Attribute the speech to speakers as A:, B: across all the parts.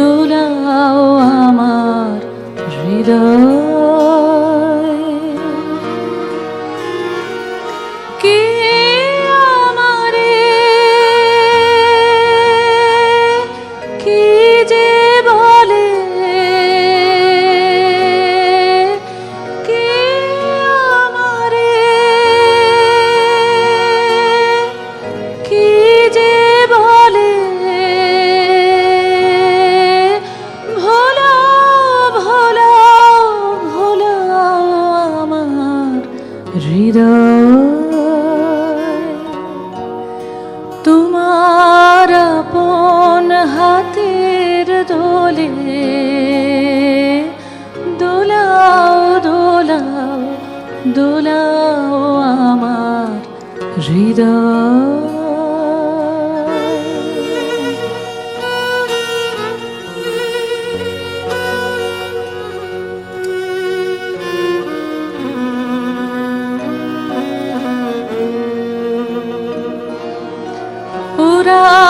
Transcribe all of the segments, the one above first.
A: দোলাও আমার হৃদয়। দোলাও দোলাও দোলাও আমার হৃদয়। ওরা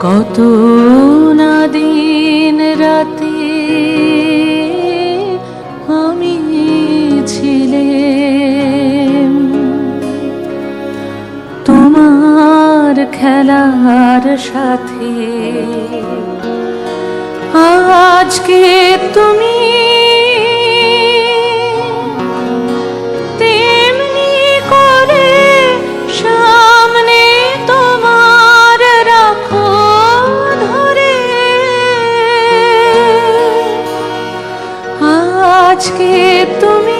A: কত না দিন রাতে আমি ছিলে তোমার খেলার সাথে আজকে তুমি আজকে তুমি